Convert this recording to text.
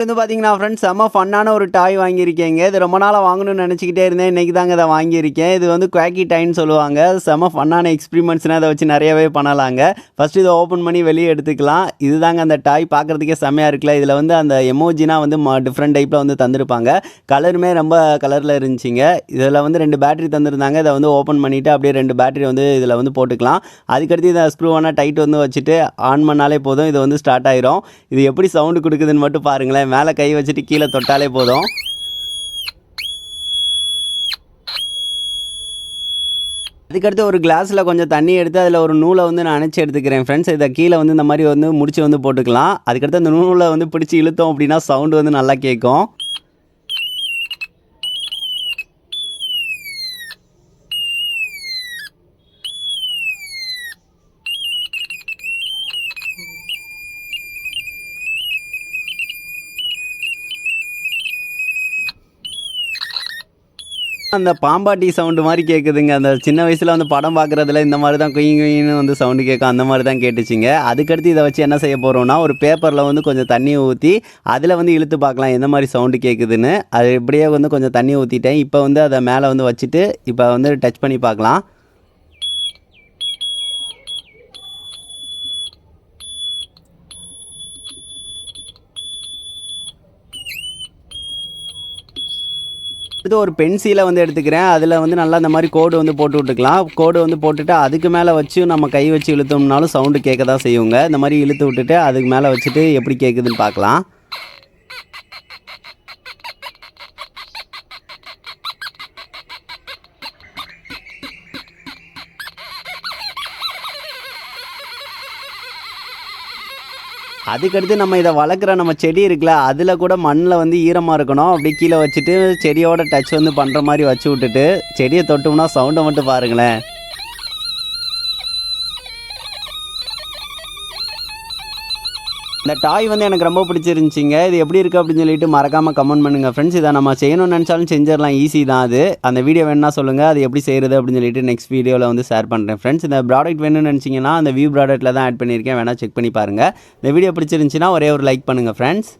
வந்து பார்த்தீங்கன்னா ஃப்ரெண்ட்ஸ் செம்ம ஃபன்னான ஒரு டாய் வாங்கியிருக்கேங்க. இது ரொம்ப நாளாக வாங்கணும்னு நினச்சிக்கிட்டே இருந்தேன். இன்றைக்கி தாங்க இதை வாங்கியிருக்கேன். இது வந்து குவாக்கி டைன்னு சொல்லுவாங்க. செம்ம ஃபன்னான எக்ஸ்பிரிமெண்ட்ஸ்னால் அதை வச்சு நிறையவே பண்ணலாங்க. ஃபஸ்ட்டு இதை ஓப்பன் பண்ணி வெளியே எடுத்துக்கலாம். இதுதாங்க அந்த டாய் பார்க்குறதுக்கே செம்மையாக இருக்குல்ல. இதில் வந்து அந்த எமோஜினா வந்து டிஃப்ரெண்ட் டைப்பில் வந்து தந்திருப்பாங்க. கலருமே ரொம்ப கலரில் இருந்துச்சுங்க. இதில் வந்து ரெண்டு பேட்டரி தந்திருந்தாங்க. இதை வந்து ஓப்பன் பண்ணிவிட்டு அப்படியே ரெண்டு பேட்டரி வந்து இதில் வந்து போட்டுக்கலாம். அதுக்கடுத்து இதை ஸ்க்ரூவான டைட் வந்து வச்சுட்டு ஆன் பண்ணாலே போதும். இது வந்து ஸ்டார்ட் ஆயிரும். இது எப்படி சவுண்டு கொடுக்குதுன்னு மட்டும் பாருங்களேன். மேலே கை வச்சுட்டு கீழே தொட்டாலே போதும். அதுக்கடுத்து ஒரு கிளாஸில் கொஞ்சம் தண்ணி எடுத்து அதில் ஒரு நூலை வந்து நான் அணைச்சி எடுத்துக்கிறேன். ஃப்ரெண்ட்ஸ் இதை கீழே வந்து இந்த மாதிரி வந்து முடிச்சு வந்து போட்டுக்கலாம். அதுக்கடுத்து அந்த நூலை வந்து பிடிச்சி இழுத்தோம் அப்படின்னா சவுண்டு வந்து நல்லா கேட்கும். அந்த பாம்பாட்டி சவுண்டு மாதிரி கேட்குதுங்க அந்த சின்ன வயசில் வந்து படம் பார்க்குறதுல இந்த மாதிரி தான் குயிங் குயின்னு வந்து சவுண்டு கேட்கும் அந்த மாதிரி தான் கேட்டுச்சிங்க. அதுக்கடுத்து இதை வச்சு என்ன செய்ய போகிறோம்னா ஒரு பேப்பரில் வந்து கொஞ்சம் தண்ணி ஊற்றி அதில் வந்து இழுத்து பார்க்கலாம் எந்த மாதிரி சவுண்டு கேட்குதுன்னு அது இப்படியே வந்து கொஞ்சம் தண்ணி ஊற்றிட்டேன் இப்போ வந்து அதை மேலே வந்து வச்சுட்டு இப்போ வந்து டச் பண்ணி பார்க்கலாம். இது ஒரு பென்சிலை வந்து எடுத்துக்கிறேன். அதில் வந்து நல்லா இந்த மாதிரி கோடு வந்து போட்டு விட்டுக்கலாம். கோடு வந்து போட்டுட்டு அதுக்கு மேலே வச்சு நம்ம கை வச்சு இழுத்தோம்னாலும் சவுண்டு கேட்க தான் செய்யுங்க. இந்த மாதிரி இழுத்து விட்டுட்டு அதுக்கு மேலே வச்சுட்டு எப்படி கேட்குதுன்னு பார்க்கலாம். அதுக்கடுத்து நம்ம இதை வளர்க்குற நம்ம செடி இருக்குல்ல அதில் கூட மண்ணில் வந்து ஈரமாக இருக்கணும். அப்படி கீழே வச்சுட்டு செடியோட டச் வந்து பண்ணுற மாதிரி வச்சு விட்டுட்டு செடியை தொட்டோம்னா சவுண்டை மட்டும் பாருங்களேன். இந்த டாய் வந்து எனக்கு ரொம்ப பிடிச்சிருந்துச்சிங்க. இது எப்படி இருக்குது அப்படின்னு சொல்லிட்டு மறக்காமல் கமெண்ட் பண்ணுங்கள் ஃப்ரெண்ட்ஸ் இதை நம்ம செய்யணும்னு நினச்சாலும் செஞ்சிடலாம். ஈஸி தான் அது. அந்த வீடியோ வேணால் சொல்லுங்கள் அது எப்படி செய்கிறது அப்படின்னு சொல்லிட்டு நெக்ஸ்ட் வீடியோவில் வந்து ஷேர் பண்ணுறேன் ஃப்ரெண்ட்ஸ் இந்த ப்ராடக்ட் வேணும்னு நினச்சிங்கன்னா அந்த வியூ ப்ராடக்ட்டில் தான் ஆட் பண்ணியிருக்கேன். வேணால் செக் பண்ணி பாருங்கள் இந்த வீடியோ பிடிச்சிருந்துச்சின்னா ஒரே ஒரு லைக் பண்ணுங்கள் ஃப்ரெண்ட்ஸ்